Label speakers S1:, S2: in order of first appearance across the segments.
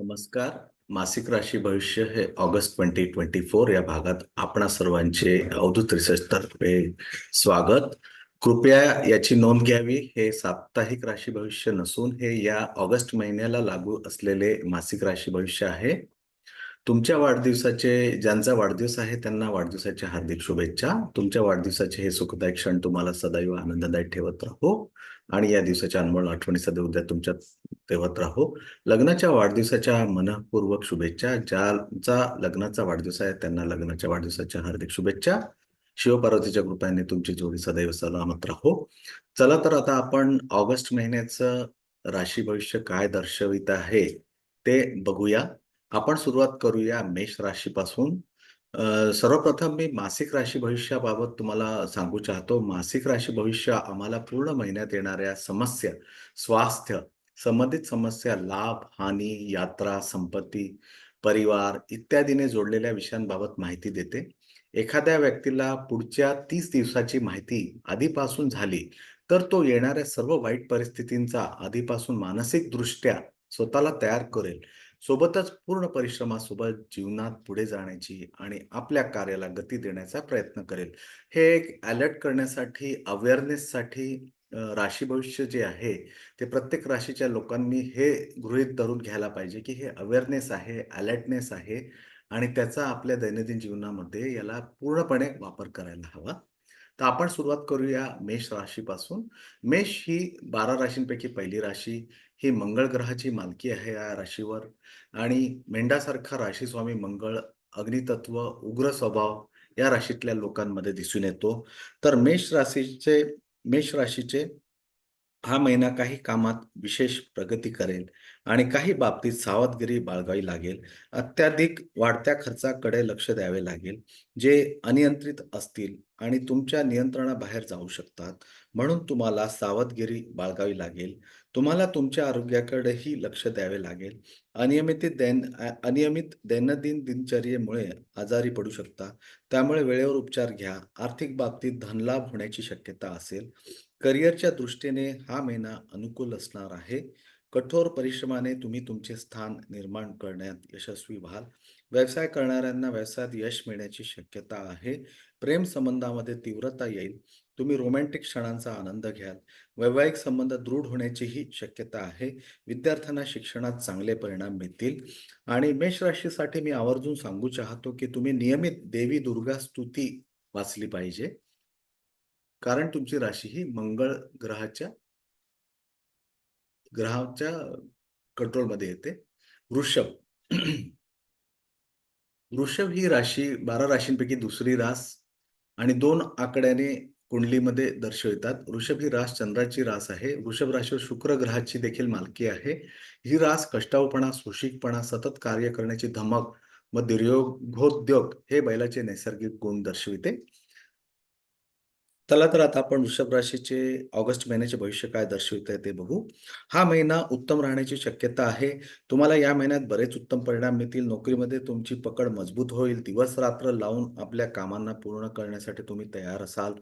S1: नमस्कार. मासिक राशी भविष्य हे ऑगस्ट ट्वेंटी ट्वेंटी फोर या भागात आपणा सर्वांचे अवधूत रिसर्च तर्फे स्वागत. कृपया याची नोंद घ्यावी. हे साप्ताहिक राशी भविष्य नसून हे या ऑगस्ट महिन्याला लागू असलेले मासिक राशी भविष्य आहे. तुमच्या वाढदिवसाचे ज्यांचा वाढदिवस आहे त्यांना वाढदिवसाच्या हार्दिक शुभेच्छा. तुमच्या वाढदिवसाचे हे सुखदायक क्षण तुम्हाला सदैव आनंददायी ठेवत राहो आणि या दिवसाच्या अनमोल आठवणी सदैव उद्या तुमच्या ठेवत राहो. लग्नाच्या वाढदिवसाच्या मनपूर्वक शुभेच्छा. ज्यांचा लग्नाचा वाढदिवस आहे त्यांना लग्नाच्या वाढदिवसाच्या हार्दिक शुभेच्छा. शिवपार्वतीच्या कृपेने तुमची जोडी सदैव सलामत राहो. चला तर आता आपण ऑगस्ट महिन्याचं राशी भविष्य काय दर्शवित आहे ते बघूया. आपण सुरुवात करूया मेष राशीपासून. सर्वप्रथम मी मासिक राशी भविष्याबाबत तुम्हाला सांगू चाहतो. मासिक राशी भविष्य आम्हाला पूर्ण महिन्यात येणाऱ्या समस्या स्वास्थ्य संबंधित समस्या लाभ हानी यात्रा संपत्ती परिवार इत्यादीने जोडलेल्या विषयांबाबत माहिती देते. एखाद्या व्यक्तीला पुढच्या तीस दिवसाची माहिती आधीपासून झाली तर तो येणाऱ्या सर्व वाईट परिस्थितींचा आधीपासून मानसिक दृष्ट्या स्वतःला तयार करेल. सोबतच पूर्ण परिश्रमासोबत जीवनात पुढे जाण्याची आणि आपल्या कार्याला गती देण्याचा प्रयत्न करेल. हे एक अलर्ट करण्यासाठी अवेअरनेससाठी राशी भविष्य जे आहे ते प्रत्येक राशीच्या लोकांनी हे गृहीत धरून घ्यायला पाहिजे की हे अवेअरनेस आहे अलर्टनेस आहे आणि त्याचा आपल्या दैनंदिन जीवनामध्ये याला पूर्णपणे वापर करायला हवा. तर आपण सुरुवात करूया मेष राशीपासून. मेष ही बारा राशींपैकी पहिली राशी ही मंगळ ग्रहाची मालकी आहे या राशीवर. आणि मेंढासारखा राशी स्वामी मंगळ अग्नितत्व उग्र स्वभाव या राशीतल्या लोकांमध्ये दिसून येतो. तर मेष राशीचे मेष राशीचे हा महिना काही कामात विशेष प्रगती करेल आणि काही बाबतीत सावधगिरी बाळगावी लागेल. अत्याधिक वाढत्या खर्चाकडे लक्ष द्यावे लागेल. जे अनियंत्रित असतील आणि तुमच्या नियंत्रणाबाहेर जाऊ शकतात. म्हणून तुम्हाला सावधगिरी बाळगावी लागेल. तुम्हाला तुमच्या आरोग्याकडेही लक्ष द्यावे लागेल. अनियमित दैन अनियमित दैनंदिन दिनचर्येमुळे आजारी पडू शकता. त्यामुळे वेळेवर उपचार घ्या. आर्थिक बाबतीत धनलाभ होण्याची शक्यता असेल. करिअरच्या दृष्टीने हा महिना अनुकूल असणार आहे. कठोर परिश्रमाने तुम्ही तुमचे स्थान निर्माण करण्यात यशस्वी व्हाल. व्यवसाय करणाऱ्यांना व्यवसायात यश मिळण्याची शक्यता आहे. प्रेम संबंधामध्ये तीव्रता येईल. तुम्ही रोमॅन्टिक क्षणांचा आनंद घ्याल. वैवाहिक संबंध दृढ होण्याचीही शक्यता आहे. विद्यार्थ्यांना शिक्षणात चांगले परिणाम मिळतील. आणि मेष राशीसाठी मी आवर्जून सांगू चाहतो की तुम्ही नियमित देवी दुर्गा स्तुती वाचली पाहिजे. कारण तुमची राशी ही मंगळ ग्रहाच्या ग्रहाच्या कंट्रोलमध्ये येते. वृषभ. वृषभ ही राशी बारा राशींपैकी दुसरी रास आणि दोन आकड्याने कुंडलीमध्ये दर्शवितात. वृषभ ही रास चंद्राची रास आहे. वृषभ राशीवर शुक्र ग्रहाची देखील मालकी आहे. ही रास कष्टावपणा सुशिकपणा सतत कार्य करण्याची धमक व दीर्घोद्योग हे बैलाचे नैसर्गिक गुण दर्शविते. चला तर आता आपण वृषभ राशीचे ऑगस्ट महिन्याचे भविष्य काय दर्शवित आहे ते बघू. हा महिना उत्तम राहण्याची शक्यता आहे. तुम्हाला या महिन्यात बरेच उत्तम परिणाम मिळतील. नोकरीमध्ये तुमची पकड मजबूत होईल. दिवस रात्र लावून आपल्या कामांना पूर्ण करण्यासाठी तुम्ही तयार असाल.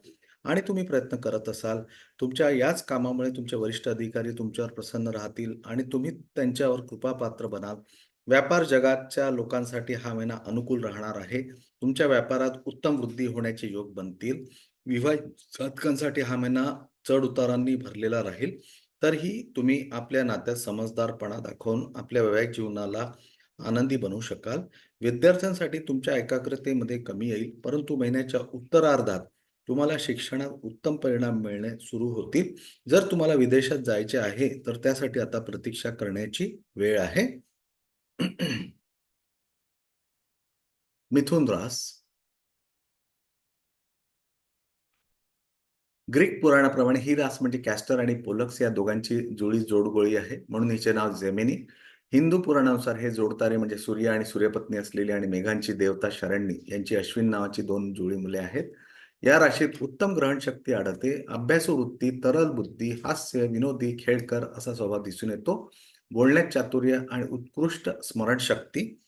S1: आणि तुम्ही प्रयत्न करत असाल तुमच्या याच कामामुळे तुमचे वरिष्ठ अधिकारी तुमच्यावर प्रसन्न राहतील आणि तुम्ही त्यांच्यावर कृपापात्र बनाल. व्यापार जगाच्या लोकांसाठी हा महिना अनुकूल राहणार आहे. तुमच्या व्यापारात उत्तम वृद्धी होण्याचे योग बनतील. विवाहित जातकांसाठी हा महिना चढ उतारांनी भरलेला राहील. तरीही तुम्ही आपल्या नात्यात समजदारपणा दाखवून आपल्या वैवाहिक जीवनाला आनंदी बनवू शकाल. विद्यार्थ्यांसाठी तुमच्या एकाग्रतेमध्ये कमी येईल परंतु महिन्याच्या उत्तरार्धात तुम्हाला शिक्षणात उत्तम परिणाम मिळणे सुरू होतील. जर तुम्हाला विदेशात जायचे आहे तर त्यासाठी आता प्रतीक्षा करण्याची वेळ आहे. मिथुन रास. ग्रीक पुराणाप्रमाणे ही रास म्हणजे कॅस्टर आणि पोलक्स या दोघांची जुळी जोडगोळी आहे म्हणून हिचे नाव जेमिनी. हिंदू पुराणानुसार हे जोडतारे म्हणजे सूर्य आणि सूर्यपत्नी असलेली आणि मेघांची देवता शरण्य यांची अश्विन नावाची दोन जुळी मुले आहेत. या राशीत उत्तम ग्रहण शक्ती आढळते. अभ्यासू वृत्ती तरल बुद्धी हास्य विनोदी खेळकर असा स्वभाव दिसून येतो. बोलण्यात चातुर्य आणि उत्कृष्ट स्मरणशक्ती.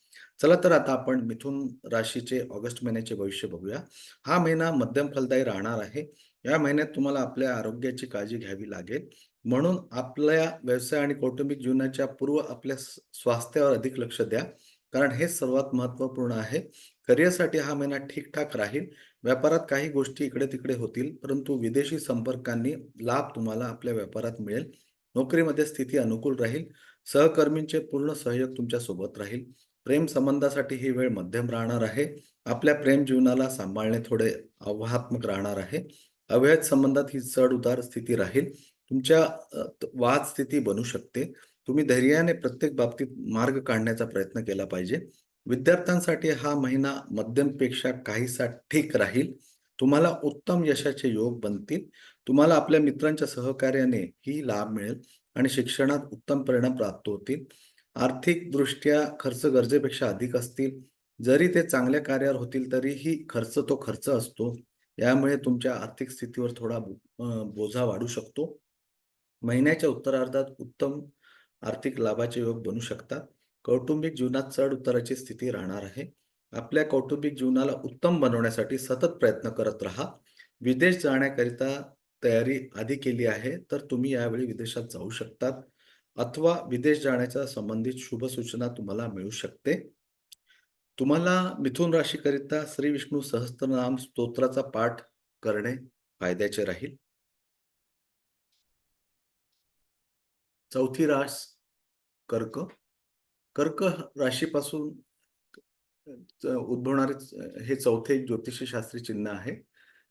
S1: चला तर आता आपण मिथुन राशीचे ऑगस्ट महिन्याचे भविष्य बघूया. हा महिना मध्यम फलदायी राहणार आहे. या महिन्यात तुम्हाला आपल्या आरोग्याची काळजी घ्यावी लागेल. म्हणून आपल्या व्यवसाय आणि कौटुंबिक जीवनाच्या पूर्व आपल्या स्वास्थ्यावर अधिक लक्ष द्या. कारण हे सर्वात महत्त्वपूर्ण आहे. करिअरसाठी हा महिना ठीकठाक राहील. व्यापारात काही गोष्टी इकडे तिकडे होतील परंतु विदेशी संपर्कांनी लाभ तुम्हाला आपल्या व्यापारात मिळेल. नोकरीमध्ये स्थिती अनुकूल राहील. सहकर्मींचे पूर्ण सहयोग तुमच्यासोबत राहील. प्रेम संबंधासाठी ही वेळ मध्यम राहणार आहे. आपल्या प्रेम जीवनाला सांभाळणे थोडे आव्हानात्मक राहणार आहे. अवैध संबंधात ही चढ उतार स्थिती राहील. तुमच्या वाद स्थिती बनू शकते. तुम्ही धैर्याने प्रत्येक बाबतीत मार्ग काढण्याचा प्रयत्न केला पाहिजे. विद्यार्थ्यांसाठी हा महिना मध्यमपेक्षा काहीसा ठीक राहील. तुम्हाला उत्तम यशाचे योग बनतील. तुम्हाला आपल्या मित्रांच्या सहकार्याने ही लाभ मिळेल आणि शिक्षणात उत्तम परिणाम प्राप्त होतील. आर्थिक दृष्ट्या खर्च गरजेपेक्षा अधिक असतील. जरी ते चांगल्या कार्यावर होतील तरीही खर्च तो खर्च असतो. यामुळे तुमच्या आर्थिक स्थितीवर थोडा बो- वाढू शकतो. महिन्याच्या उत्तरार्धात उत्तम आर्थिक लाभाचे योग बनू शकतात. कौटुंबिक जीवनात चढ उताराची स्थिती राहणार आहे. आपल्या कौटुंबिक जीवनाला उत्तम बनवण्यासाठी सतत प्रयत्न करत राहा. विदेश जाण्याकरिता तयारी आधी केली आहे तर तुम्ही यावेळी विदेशात जाऊ शकतात. अथवा विदेश जाण्याच्या संबंधित शुभ सूचना तुम्हाला मिळू शकते. तुम्हाला मिथुन राशीकरिता श्री विष्णू सहस्त्रनाम स्तोत्राचा पाठ करणे फायद्याचे राहील. चौथी रास कर्क. कर्क राशीपासून उद्भवणारे हे चौथे ज्योतिषशास्त्री चिन्ह आहे.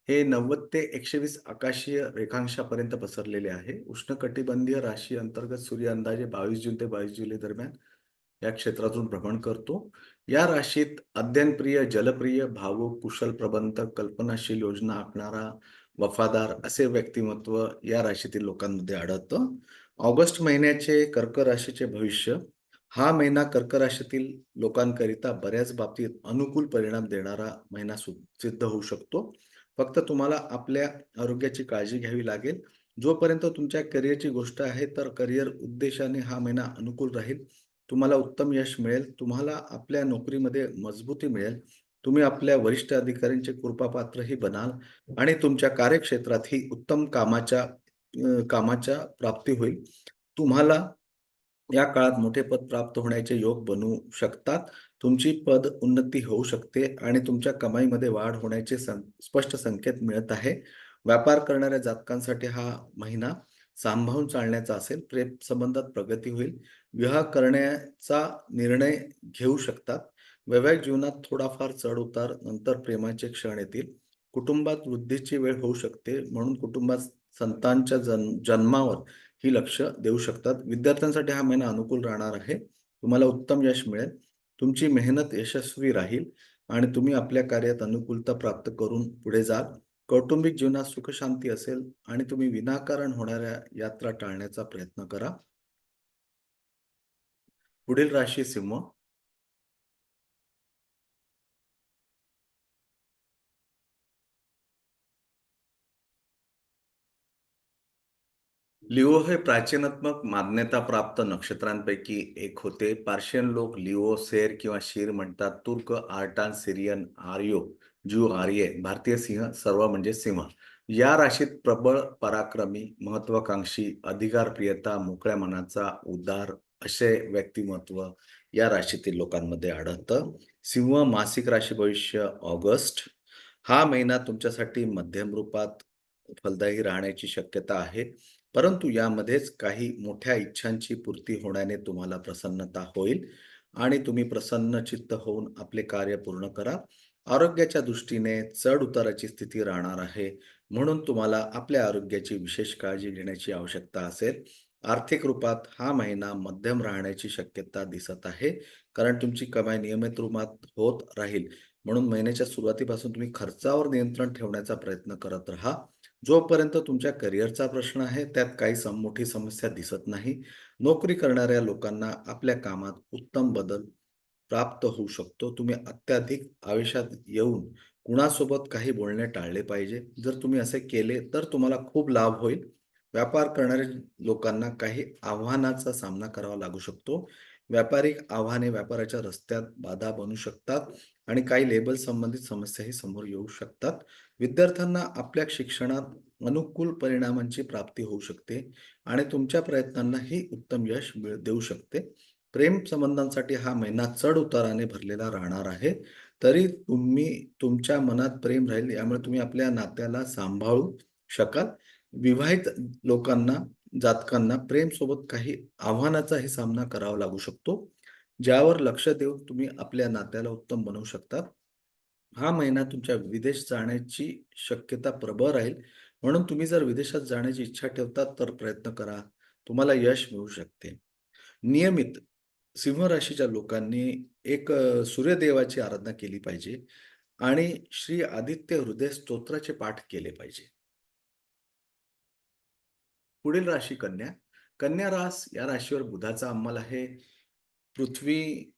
S1: हे नव्वद ते एकशे वीस आकाशीय रेखांशापर्यंत पसरलेले आहे. उष्णकटिबंधीय राशी अंतर्गत सूर्य अंदाजे बावीस जून ते बावीस जुलै दरम्यान या क्षेत्रातून भ्रमण करतो. या राशीत अध्ययनप्रिय जलप्रिय भावुक कुशल प्रबंधक कल्पनाशील योजना आखणारा वफादार असे व्यक्तिमत्व या राशीतील लोकांमध्ये आढळतं. ऑगस्ट महिन्याचे कर्क राशीचे भविष्य हा महिना कर्क राशीतील लोकांकरिता बऱ्याच बाबतीत अनुकूल परिणाम देणारा महिना सु- सिद्ध होऊ शकतो. फक्त तुम्हाला आपल्या आरोग्याची काळजी घ्यावी लागेल. जोपर्यंत तुमच्या करिअरची गोष्ट आहे तर करिअर उद्देशाने हा महिना अनुकूल राहील. तुम्हाला उत्तम यश मिळेल. तुम्हाला आपल्या नोकरीमध्ये मजबूती मिळेल. तुम्ही आपल्या वरिष्ठ अधिकाऱ्यांचे कृपापात्रही बनाल आणि तुमच्या कार्यक्षेत्रात ही उत्तम कामाच्या कामाच्या प्राप्ती होईल. तुम्हाला या काळात मोठे पद प्राप्त होण्याचे योग बनू शकतात. तुमची पद उन्नती होऊ शकते आणि तुमच्या कमाईमध्ये वाढ होण्याचे सं- स्पष्ट संकेत मिळत आहे. व्यापार करणाऱ्या जातकांसाठी हा महिना सांभाळून चालण्याचा असेल प्रेम संबंधात प्रगती होईल. विवाह करण्याचा निर्णय घेऊ शकतात. वैवाहिक जीवनात थोडाफार चढ उतार नंतर प्रेमाचे क्षण येतील. कुटुंबात वृद्धीची वेळ होऊ शकते म्हणून कुटुंबात संतांच्या जन जन्मावर ही लक्ष देऊ शकतात. विद्यार्थ्यांसाठी हा महिना अनुकूल राहणार आहे. तुम्हाला उत्तम यश मिळेल. तुमची मेहनत यशस्वी राहील आणि तुम्ही आपल्या कार्यात अनुकूलता प्राप्त करून पुढे जाल कौटुंबिक जीवनात सुखशांती असेल आणि तुम्ही विनाकारण होणाऱ्या यात्रा टाळण्याचा प्रयत्न करा. पुढील राशी सिंह लिओ हे प्राचीनात्मक मान्यता प्राप्त नक्षत्रांपैकी एक होते. पार्शियन लोक लिओ सेर किंवा शीर म्हणतात. तुर्क आर्टान सिरियन आर्यो ज्यू आर्ये भारतीय सिंह सर्व म्हणजे सिंह. या राशीत प्रबळ पराक्रमी महत्वाकांक्षी अधिकारप्रियता मोकळ्या मनाचा उदार असे व्यक्तिमत्व या राशीतील लोकांमध्ये आढळतं. सिंह मासिक राशी भविष्य ऑगस्ट. हा महिना तुमच्यासाठी मध्यम रूपात फलदायी राहण्याची शक्यता आहे. परंतु यामध्येच काही मोठ्या इच्छांची पूर्ती होण्याने तुम्हाला प्रसन्नता होईल आणि तुम्ही प्रसन्न चित्त होऊन आपले कार्य पूर्ण करा. आरोग्याच्या दृष्टीने चढ उताराची स्थिती राहणार आहे. म्हणून तुम्हाला आपल्या आरोग्याची विशेष काळजी घेण्याची आवश्यकता असेल. आर्थिक रूपात हा महिना मध्यम राहण्याची शक्यता दिसत आहे. कारण तुमची कमाई नियमित रूपात होत राहील. म्हणून महिन्याच्या सुरुवातीपासून तुम्ही खर्चावर नियंत्रण ठेवण्याचा प्रयत्न करत राहा. जोपर्यंत तुमच्या करिअरचा प्रश्न आहे त्यात काही सम मोठी समस्या दिसत नाही. नोकरी करणाऱ्या लोकांना आपल्या कामात उत्तम बदल प्राप्त होऊ शकतो. तुम्ही अत्याधिक आवेशात येऊन कुणासोबत काही बोलणे टाळले पाहिजे. जर तुम्ही असे केले तर तुम्हाला खूप लाभ होईल. व्यापार करणाऱ्या लोकांना काही आव्हानाचा सामना करावा लागू शकतो. व्यापारिक आव्हाने व्यापाराच्या रस्त्यात बाधा बनू शकतात आणि काही लेबल संबंधित समस्याही समोर येऊ शकतात. विद्यार्थ्यांना आपल्या शिक्षणात अनुकूल परिणामांची प्राप्ती होऊ शकते आणि तुमच्या प्रयत्नांनाही उत्तम यश देऊ शकते. प्रेम संबंधांसाठी हा महिना चढ उताराने भरलेला राहणार आहे. तरी तुम्ही तुमच्या मनात प्रेम राहील यामुळे तुम्ही आपल्या नात्याला सांभाळू शकाल. विवाहित लोकांना जातकांना प्रेम सोबत काही आव्हानाचाही सामना करावा लागू शकतो ज्यावर लक्ष देऊन तुम्ही आपल्या नात्याला उत्तम बनवू शकता. हा महिना तुमच्या विदेश जाण्याची शक्यता प्रबळ राहील. म्हणून तुम्ही जर विदेशात जाण्याची इच्छा ठेवतात तर प्रयत्न करा. तुम्हाला यश मिळू शकते. नियमित सिंह राशीच्या लोकांनी एक सूर्यदेवाची आराधना केली पाहिजे आणि श्री आदित्य हृदय स्तोत्राचे पाठ केले पाहिजे. पुढील राशी कन्या. कन्या रास या राशीवर बुधाचा अंमल आहे. पृथ्वी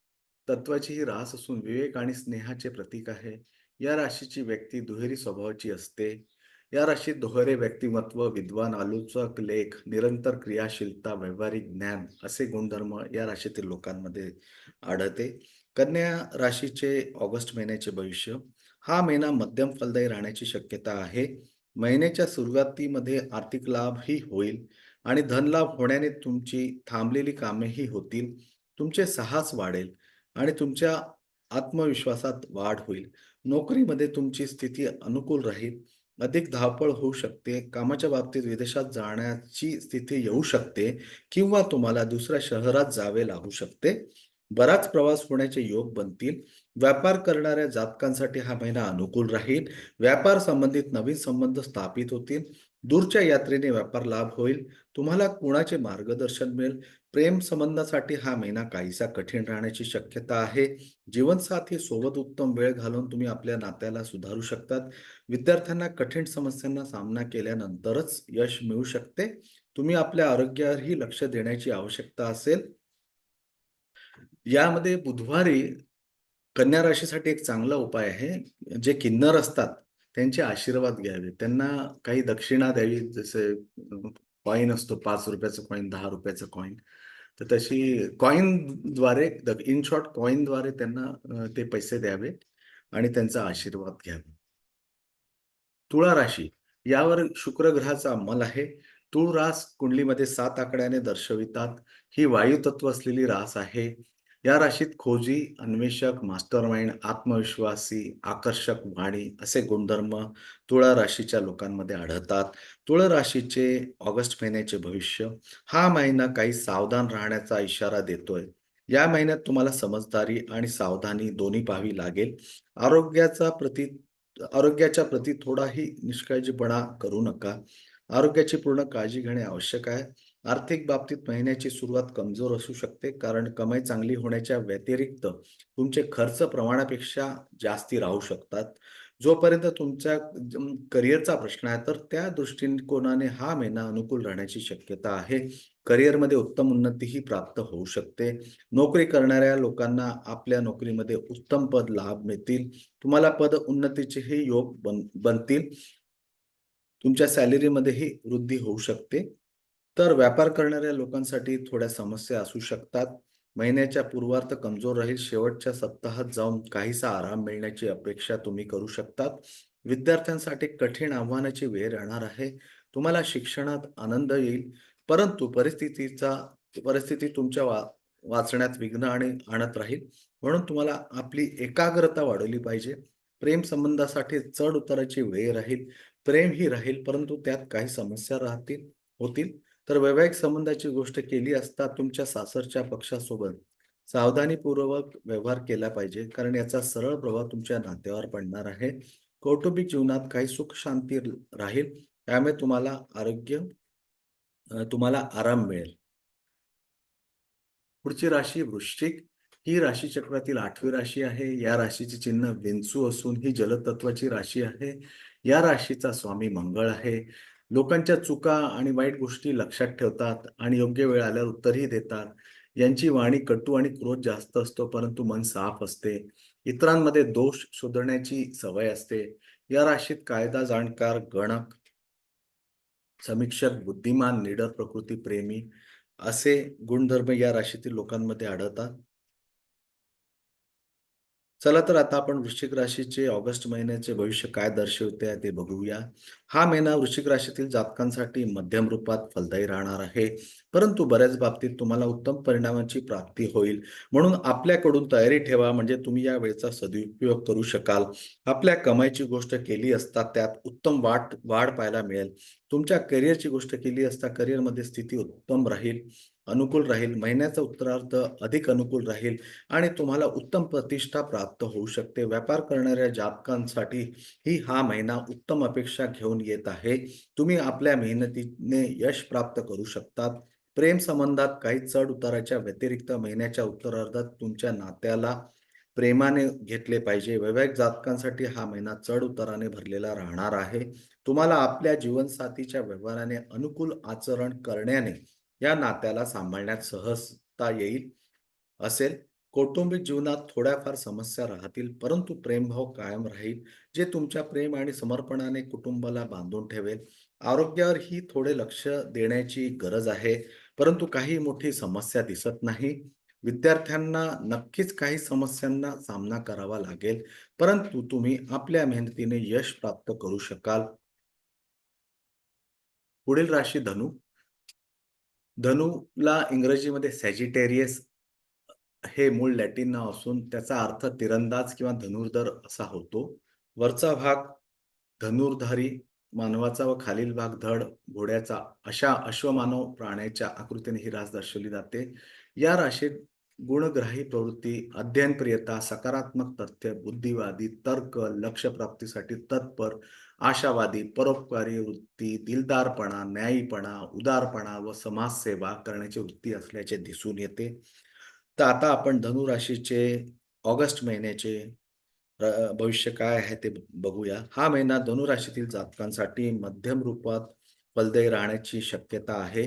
S1: तत्वाची ही रास असून विवेक आणि स्नेहाचे प्रतीक आहे. या राशीची व्यक्ती दुहेरी स्वभावाची असते. या राशीत दोहरे व्यक्तिमत्व विद्वान आलोचक लेख निरंतर क्रियाशीलता व्यावहारिक ज्ञान असे गुणधर्म या राशीतील लोकांमध्ये आढळते. कन्या राशीचे ऑगस्ट महिन्याचे भविष्य. हा महिना मध्यम फलदायी राहण्याची शक्यता आहे. महिन्याच्या सुरुवातीमध्ये आर्थिक लाभही होईल आणि धनलाभ होण्याने तुमची थांबलेली कामेही होतील तुमचे साहस वाढेल आणि तुमच्या आत्मविश्वासात वाढ होईल. नोकरीमध्ये तुमची स्थिती अनुकूल राहील. अधिक धावपळ होऊ शकते. कामाच्या बाबतीत विदेशात जाण्याची स्थिती येऊ शकते किंवा तुम्हाला दुसऱ्या शहरात जावे लागू शकते. बराच प्रवास होण्याचे योग बनतील. व्यापार करणाऱ्या जातकांसाठी हा महिना अनुकूल राहील. व्यापार संबंधित नवीन संबंध स्थापित होतील. दूरच्या यात्रेने व्यापार लाभ होईल. तुम्हाला कुणाचे मार्गदर्शन मिळेल? प्रेम संबंधासाठी हा महिना काहीसा कठीण राहण्याची शक्यता आहे. जीवनसाथी सोबत उत्तम वेळ घालून तुम्ही आपल्या नात्याला सुधारू शकतात. विद्यार्थ्यांना कठीण समस्यांना सामना केल्यानंतरच यश मिळू शकते. तुम्ही आपल्या आरोग्यावरही लक्ष देण्याची आवश्यकता असेल. यामध्ये बुधवारी कन्या राशीसाठी एक चांगला उपाय आहे. जे किन्नर असतात त्यांचे आशीर्वाद घ्यावे. त्यांना काही दक्षिणा द्यावी जसे कॉईन असतो पाच रुपयाचं कॉईन दहा रुपयाचं कॉईन तर तशी कॉईनद्वारे इन शॉर्ट कॉईनद्वारे त्यांना ते पैसे द्यावे आणि त्यांचा आशीर्वाद घ्यावा. तुळा राशी. यावर शुक्र ग्रहाचा अंमल आहे. तुळ रास कुंडलीमध्ये सात आकड्याने दर्शवितात. ही वायू तत्व असलेली रास आहे. या राशीत खोजी अन्वेषक मास्टरमाइंड आत्मविश्वासी आकर्षक वाणी असे गुणधर्म तुळा राशीच्या लोकांमध्ये आढळतात. तुळ राशीचे ऑगस्ट महिन्याचे भविष्य हा महिना काही सावधान राहण्याचा इशारा देतोय. या महिन्यात तुम्हाला समजदारी आणि सावधानी दोन्ही पाहावी लागेल. आरोग्याचा प्रति आरोग्याच्या प्रती थोडाही निष्काळजीपणा करू नका. आरोग्याची पूर्ण काळजी घेणे आवश्यक आहे. आर्थिक बाबतीत महिन्याची सुरुवात कमजोर असू शकते कारण कमाई चांगली होण्याच्या व्यतिरिक्त तुमचे खर्च प्रमाणापेक्षा जास्ती राहू शकतात. जोपर्यंत तुमच्या करिअरचा प्रश्न आहे तर त्या दृष्टिकोनाने हा महिना अनुकूल राहण्याची शक्यता आहे. करिअरमध्ये उत्तम उन्नतीही प्राप्त होऊ शकते. नोकरी करणाऱ्या लोकांना आपल्या नोकरीमध्ये उत्तम पद लाभ मिळतील. तुम्हाला पद उन्नतीचेही योग बन बनतील. तुमच्या सॅलरीमध्येही वृद्धी होऊ शकते. तर व्यापार करणाऱ्या लोकांसाठी थोड्या समस्या असू शकतात. महिन्याच्या पूर्वार्थ कमजोर राहील. शेवटच्या सप्ताहात जाऊन काहीसा आराम मिळण्याची अपेक्षा तुम्ही करू शकतात. विद्यार्थ्यांसाठी कठीण आव्हानाची वेळ राहणार आहे. तुम्हाला शिक्षणात आनंद येईल. परंतु परिस्थितीचा परिस्थिती तुमच्या वा वाचण्यात विघ्न आणि आणत राहील. म्हणून तुम्हाला आपली एकाग्रता वाढवली पाहिजे. प्रेम संबंधासाठी चढ उताराची वेळ राहील. प्रेम ही राहील परंतु त्यात काही समस्या राहतील होतील. तर वैवाहिक संबंधाची गोष्ट केली असता तुमच्या सासरच्या पक्षासोबत सावधानीपूर्वक व्यवहार केला पाहिजे कारण याचा सरळ प्रभाव तुमच्या नात्यावर पडणार आहे. कौटुंबिक जीवनात काही सुख शांती राहील त्यामुळे तुम्हाला आरोग्य तुम्हाला आराम मिळेल. पुढची राशी वृश्चिक. ही राशी चक्रातील आठवी राशी आहे. या राशीचे चिन्ह विंचू असून ही जलतत्वाची राशी आहे. या राशीचा स्वामी मंगळ आहे. लोकांच्या चुका आणि वाईट गोष्टी लक्षात ठेवतात आणि योग्य वेळ आल्यावर उत्तरही देतात. यांची वाणी कटू आणि क्रोध जास्त असतो परंतु मन साफ असते. इतरांमध्ये दोष शोधण्याची सवय असते. या राशीत कायदा जाणकार गणक समीक्षक बुद्धिमान निडर प्रकृती प्रेमी असे गुणधर्म या राशीतील लोकांमध्ये आढळतात. चला तर आता आपण वृश्चिक राशीचे ऑगस्ट महिन्याचे भविष्य काय दर्शवते ते बघूया. हा महिना वृश्चिक राशीतील जातकांसाठी मध्यम रूपात फलदायी राहणार आहे. परंतु बऱ्याच बाबतीत तुम्हाला उत्तम परिणामाची प्राप्ती होईल. म्हणून आपल्याकडून तयारी ठेवा म्हणजे तुम्ही या वेळेचा सदुपयोग करू शकाल. आपल्या कमाईची गोष्ट केली असता त्यात उत्तम वाट वाढ पाहायला मिळेल. तुमच्या करिअरची गोष्ट केली असता करिअरमध्ये स्थिती उत्तम राहील, अनुकूल राहील. महिन्याचा उत्तरार्ध अधिक अनुकूल राहील आणि तुम्हाला उत्तम प्रतिष्ठा प्राप्त होऊ शकते. व्यापार करणाऱ्या जातकांसाठी ही हा महिना उत्तम अपेक्षा घेऊन येत आहे. तुम्ही आपल्या मेहनतीने यश प्राप्त करू शकतात. प्रेम संबंधात काही चढ-उताराच्या व्यतिरिक्त महिन्याच्या उत्तरार्धात तुमच्या नात्याला प्रेमाने घेतले पाहिजे. वैवाहिक जातकांसाठी हा महिना चढ-उताराने भरलेला राहणार आहे. तुम्हाला आपल्या जीवनसाथीच्या व्यवहाराने अनुकूल आचरण करण्याने या नात्याला सांभाळण्यात सहजता येईल असेल. कौटुंबिक जीवनात थोड्याफार समस्या राहतील, परंतु प्रेमभाव कायम राहील, जे तुमच्या प्रेम आणि समर्पणाने कुटुंबाला बांधून ठेवेल. आरोग्यावरही थोडे लक्ष देण्याची गरज आहे, परंतु काही मोठी समस्या दिसत नाही. विद्यार्थ्यांना नक्कीच काही समस्यांना सामना करावा लागेल, परंतु तुम्ही आपल्या मेहनतीने यश प्राप्त करू शकाल. पुढील राशी धनु. धनुला इंग्रजीमध्ये सॅजिटेरियस हे मूळ लॅटिन नाव असून त्याचा अर्थ तिरंदाज किंवा धनुर्धर असा होतो. वरचा भाग धनुर्धारी मानवाचा व खालील भाग धड घोड्याचा अशा अश्वमानव प्राण्याच्या आकृतीने ही रास दर्शवली जाते. या राशीत गुणग्राही प्रवृत्ती, अध्ययनप्रियता, सकारात्मक तथ्य, बुद्धिवादी, तर्क, लक्ष्य प्राप्तीसाठी तत्पर, आशावादी, परोपकारी वृत्ती, दिलदारपणा, न्यायीपणा, उदारपणा व समाजसेवा करण्याची वृत्ती असल्याचे दिसून येते. तर आता आपण धनुराशीचे ऑगस्ट महिन्याचे भविष्य काय आहे ते बघूया. हा महिना धनुराशीतील जातकांसाठी मध्यम रूपात फलदायी राहण्याची शक्यता आहे.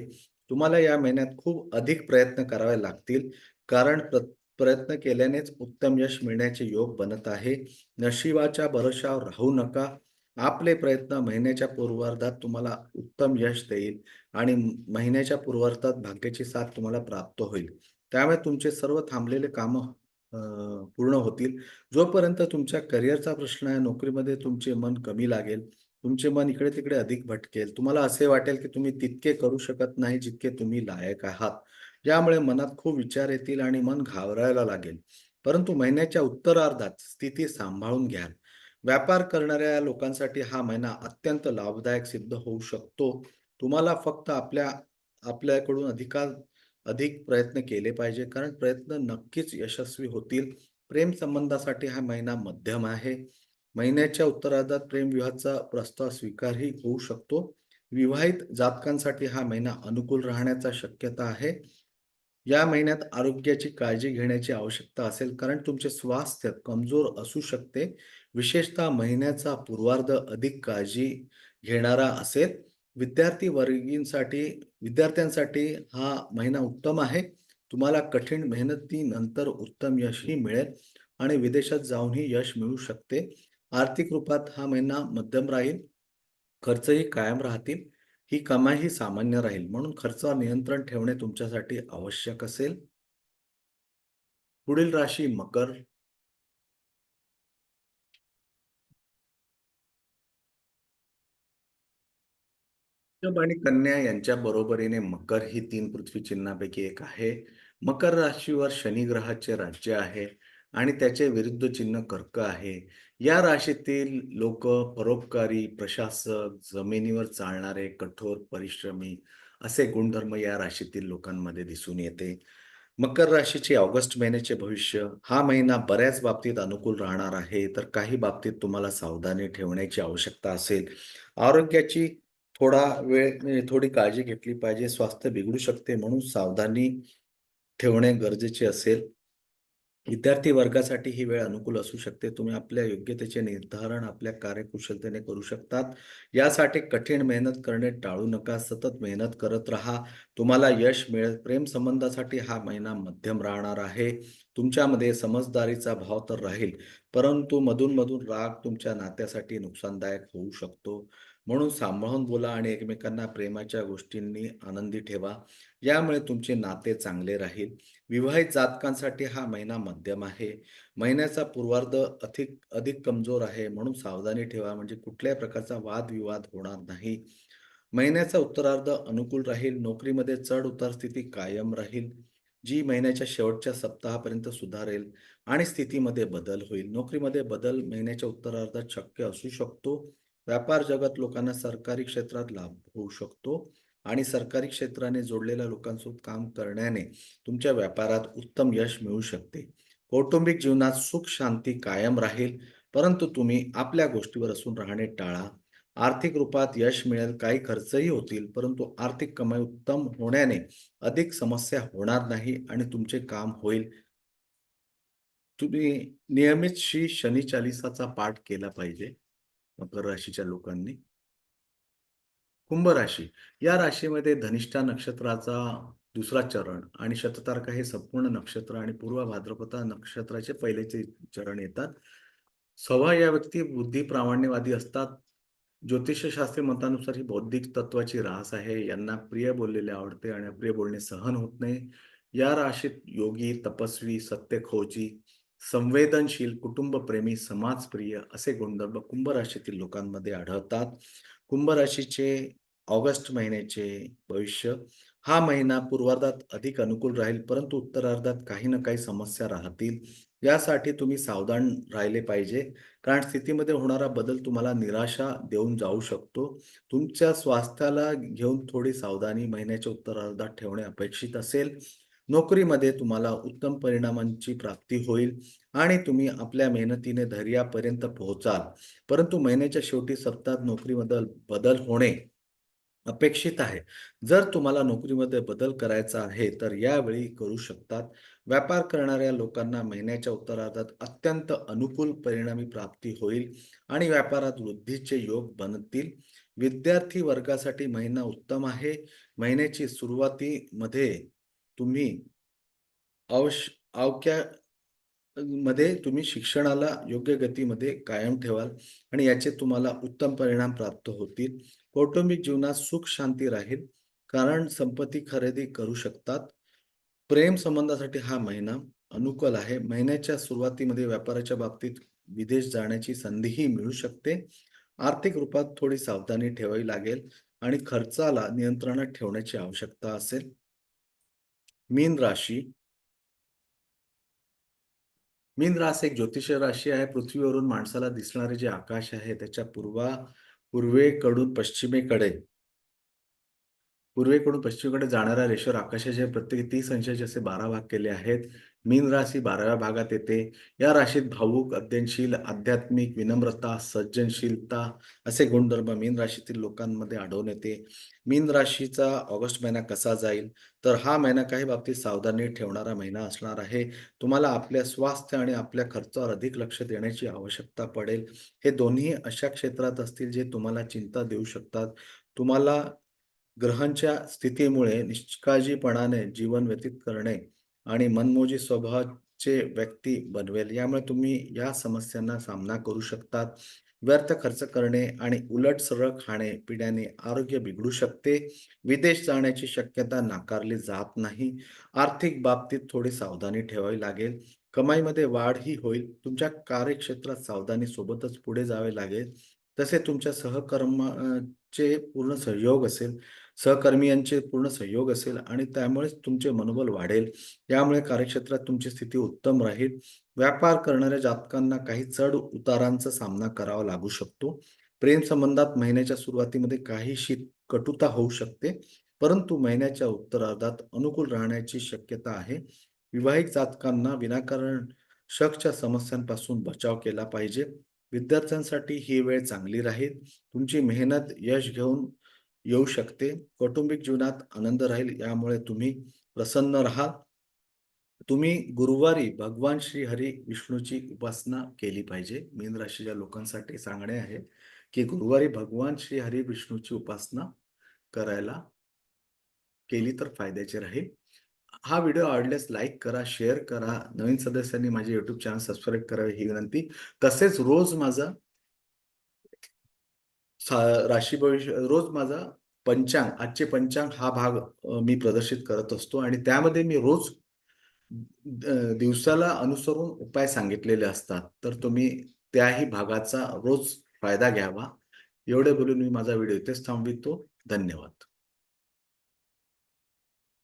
S1: तुम्हाला या महिन्यात खूप अधिक प्रयत्न करावे लागतील, कारण प्र प्रयत्न केल्यानेच उत्तम यश मिळण्याचे योग बनत आहे. नशिबाच्या भरोशावर राहू नका. आपले प्रयत्न महिन्याच्या पूर्वार्धात तुम्हाला उत्तम यश देईल आणि महिन्याच्या पूर्वार्धात भाग्याची साथ तुम्हाला प्राप्त होईल. त्यामुळे तुमचे सर्व थांबलेले कामं पूर्ण होतील. जोपर्यंत तुमच्या करिअरचा प्रश्न आहे, नोकरीमध्ये तुमचे मन कमी लागेल, तुमचे मन इकडे-तिकडे अधिक भटकेल. तुम्हाला असे वाटेल की तुम्ही तितके करू शकत नाही जितके तुम्ही लायक आहात. ज्यामुळे मनात खूप विचार येतील आणि मन घाबरायला लागेल. परंतु महिन्याच्या उत्तरार्धात स्थिती सांभाळून घ्याल. व्यापार करणाऱ्या लोकांसाठी हा महिना अत्यंत लाभदायक सिद्ध होऊ शकतो. तुम्हाला फक्त आपल्या आपल्याकडून अधिकार अधिक प्रयत्न केले पाहिजे, कारण प्रयत्न नक्कीच यशस्वी होतील. प्रेम संबंधासाठी हा महिना मध्यम आहे. महिन्याच्या उत्तरार्धात प्रेमविवाहाचा प्रस्ताव स्वीकारही होऊ शकतो. विवाहित जातकांसाठी हा महिना अनुकूल राहण्याचा शक्यता आहे. या महिन्यात आरोग्याची काळजी घेण्याची आवश्यकता असेल, कारण तुमचे स्वास्थ्य कमजोर असू शकते. विशेषतः महिन्याचा पूर्वार्ध अधिक काळजी घेणारा असेल. विद्यार्थी वर्गींसाठी विद्यार्थ्यांसाठी हा महिना उत्तम आहे. तुम्हाला कठीण मेहनतीनंतर उत्तम यशही मिळेल आणि विदेशात जाऊनही यश मिळू शकते. आर्थिक रूपात हा महिना मध्यम राहील. खर्चही कायम राहतील. ही कमाई सामान्य राहील. म्हणून खर्च नियंत्रण ठेवणे तुमच्यासाठी आवश्यक असेल. पुढील राशी मकर. आणि कन्या यांच्या बरोबरीने मकर ही तीन पृथ्वी चिन्हापैकी एक आहे. मकर राशीवर शनी ग्रहाचे राज्य आहे आणि त्याचे विरुद्ध चिन्ह कर्क आहे. या राशीतील लोक परोपकारी, प्रशासक, जमिनीवर चालणारे, कठोर परिश्रमी असे गुणधर्म या राशीतील लोकांमध्ये दिसून येते. मकर राशीचे ऑगस्ट महिन्याचे भविष्य हा महिना बऱ्याच बाबतीत अनुकूल राहणार आहे, तर काही बाबतीत तुम्हाला सावधानी ठेवण्याची आवश्यकता असेल. आरोग्याची थोडा वेळ म्हणजे थोडी काळजी घेतली पाहिजे. स्वास्थ्य बिघडू शकते म्हणून सावधानी ठेवणे गरजेचे असेल. विद्यार्थी वर्गासाठी ही वेळ अनुकूल असू शकते. तुम्ही आपल्या योग्यतेचे निर्धारण आपल्या कार्यकुशलतेने करू शकतात. यासाठी कठीण मेहनत करणे टाळू नका. सतत मेहनत करत राहा. तुम्हाला यश मिळेल. प्रेम संबंधासाठी हा महिना मध्यम राहणार आहे. तुमच्यामध्ये समजदारीचा भाव तर राहील, परंतु मधून-मधून राग तुमच्या नात्यासाठी नुकसानदायक होऊ शकतो. म्हणून सांभाळून बोला आणि एकमेकांना प्रेमाच्या गोष्टींनी आनंदी ठेवा. यामुळे तुमचे नाते चांगले राहील विवाहित जातकांसाठी हा महिना मध्यम आहे. महिन्याचा पूर्वार्ध अधिक अधिक कमजोर आहे म्हणून सावधानी ठेवा. म्हणजे कुठल्याही प्रकारचा वादविवाद होणार नाही. महिन्याचा उत्तरार्ध अनुकूल राहील. नोकरीमध्ये चढ उतार स्थिती कायम राहील. जी महिन्याच्या शेवटच्या सप्ताहापर्यंत सुधारेल आणि स्थितीमध्ये बदल होईल. नोकरीमध्ये बदल महिन्याच्या उत्तरार्धात शक्य असू शकतो. व्यापार जगत लोकांना सरकारी क्षेत्रात लाभ होऊ शकतो. आणि सरकारी क्षेत्राने जोडलेल्या लोकांसोबत काम करण्याने तुमच्या व्यापारात उत्तम यश मिळू शकते. कौटुंबिक जीवनात सुख शांती कायम राहील परंतु तुम्ही आपल्या गोष्टीवर असून राहणे टाळा. आर्थिक रूपात यश मिळेल काही खर्चही होतील परंतु आर्थिक कमाई उत्तम होण्याने अधिक समस्या होणार नाही आणि तुमचे काम होईल. तुम्ही नियमित श्री शनी चालिसाचा पाठ केला पाहिजे मकर राशीच्या लोकांनी. कुंभ राशी. या राशीमध्ये धनिष्ठा नक्षत्राचा दुसरा चरण आणि शततारका हे संपूर्ण नक्षत्र आणि पूर्व भाद्रपदा नक्षत्राचे पहिलेचे चरण येतात. स्वभाव या व्यक्ती बुद्धी प्रामाण्यवादी असतात. ज्योतिषशास्त्रीय मतानुसार ही बौद्धिक तत्वाची रास आहे. यांना प्रिय बोललेले आवडते आणि अप्रिय बोलणे सहन होत नाही. या राशीत योगी तपस्वी सत्यखोजी संवेदनशील कुटुंबप्रेमी समाजप्रिय असे गुणधर्म कुंभ राशीतील लोकांमध्ये आढळतात. कुंभ राशीचे ऑगस्ट महिन्याचे भविष्य. हा महिना पूर्वार्धात अधिक अनुकूल राहील परंतु उत्तरार्धात काही ना काही समस्या राहतील. यासाठी तुम्ही सावधान राहिले पाहिजे. कारण स्थितीमध्ये होणारा बदल तुम्हाला निराशा देऊन जाऊ शकतो. तुमच्या स्वास्थ्याला घेऊन थोडी सावधानी महिन्याच्या उत्तरार्धात ठेवणे अपेक्षित असेल. नोकरीमध्ये तुम्हाला उत्तम परिणामांची प्राप्ती होईल आणि तुम्ही आपल्या मेहनतीने धैर्यापर्यंत पोहोचाल. परंतु महिन्याच्या शेवटी सप्ताहात नोकरीमध्ये बदल होणे अपेक्षित आहे. जर तुम्हाला नोकरीमध्ये बदल करायचा आहे तर यावेळी करू शकतात. व्यापार करणाऱ्या लोकांना महिन्याच्या उत्तरार्धात अत्यंत अनुकूल परिणामी प्राप्ती होईल आणि व्यापारात वृद्धीचे योग बनतील. विद्यार्थी वर्गासाठी महिना उत्तम आहे. महिन्याची सुरुवातीमध्ये तुम्ही अवश अवक्या मध्ये तुम्ही शिक्षणाला योग्य गतीमध्ये कायम ठेवाल आणि याचे तुम्हाला उत्तम परिणाम प्राप्त होतील. कौटुंबिक जीवनात सुख शांती राहील. कारण संपत्ती खरेदी करू शकतात. प्रेम संबंधासाठी हा महिना अनुकूल आहे. महिन्याच्या सुरुवातीमध्ये व्यापाराच्या बाबतीत विदेश जाण्याची संधीही मिळू शकते. आर्थिक रूपात थोडी सावधानी ठेवावी लागेल आणि खर्चाला नियंत्रणात ठेवण्याची आवश्यकता असेल. मीन राशी. मीन रास एक ज्योतिष राशी आहे. पृथ्वीवरून माणसाला दिसणारे जे आकाश आहे त्याच्या पूर्वा पूर्वेकडून पश्चिमेकडे. पूर्वेकडून पश्चिमेकडे जाणाऱ्या रेषेवर आकाशाचे प्रत्येकी तीस अंशाचे असे बारा भाग केले आहेत. मीन राशी बाराव्या भागात येते. या राशीत भावुक अध्ययनशील आध्यात्मिक विनम्रता सज्जनशीलता असे गुणधर्म मीन राशीतील लोकांमध्ये आढळून येते. मीन राशीचा ऑगस्ट महिना कसा जाईल? तर हा महिना काही बाबतीत सावधानी ठेवणारा महिना असणार आहे. तुम्हाला आपल्या स्वास्थ्य आणि आपल्या खर्चावर अधिक लक्ष देण्याची आवश्यकता पडेल. हे दोन्ही अशा क्षेत्रात असतील जे तुम्हाला चिंता देऊ शकतात. तुम्हाला ग्रहांच्या स्थितीमुळे निष्काळजीपणाने जीवन व्यतीत करणे आणि मनमोजी स्वभावाचे व्यक्ती बनवेल. यामुळे तुम्ही या समस्यांना सामना करू शकतात. व्यर्थ खर्च करणे आणि उलट सरळ खाणे पिण्याने आरोग्य बिघडू शकते. विदेश जाण्याची शक्यता नाकारली जात नाही. आर्थिक बाबतीत थोडी सावधानी ठेवावी लागेल. कमाईमध्ये वाढ ही होईल. तुमच्या कार्यक्षेत्रात सावधानी सोबतच पुढे जावे लागेल. तसे तुमच्या सहकर्माचे पूर्ण सहयोग असेल. सहकर्मियांचे पूर्ण सहयोग असेल आणि त्यामुळेच तुमचे मनोबल वाढेल. यामुळे कार्यक्षेत्रात तुमची स्थिती उत्तम राहील. व्यापार करणाऱ्या जातकांना काही चढ उतारांचा सामना करावा लागू शकतो. प्रेम संबंधात महिन्याच्या सुरुवातीमध्ये काहीशी कटुता होऊ शकते परंतु महिन्याच्या उत्तरार्धात अनुकूल राहण्याची शक्यता आहे. विवाहिक जातकांना विनाकारण शकच्या समस्यांपासून बचाव केला पाहिजे. विद्यार्थ्यांसाठी ही वेळ चांगली राहील. तुमची मेहनत यश घेऊन येऊ शकते. कौटुंबिक जीवनात आनंद राहील यामुळे तुम्ही प्रसन्न राहा. तुम्ही गुरुवारी भगवान श्री हरी विष्णूची उपासना केली पाहिजे. मीन राशीच्या लोकांसाठी सांगणे आहे की गुरुवारी भगवान श्री हरी विष्णूची उपासना करायला केली तर फायद्याचे राहील. हा व्हिडिओ आवडल्यास लाईक करा शेअर करा. नवीन सदस्यांनी माझे युट्यूब चॅनल सबस्क्राईब करावे ही विनंती. तसेच रोज माझा राशी भविष्य रोज माझा पंचांग आजचे पंचांग हा भाग मी प्रदर्शित करत असतो आणि त्यामध्ये मी रोज दिवसाला अनुसरून उपाय सांगितलेले असतात. तर तुम्ही त्याही भागाचा रोज फायदा घ्यावा. एवढे बोलून मी माझा व्हिडिओ इथेच थांबवितो. धन्यवाद.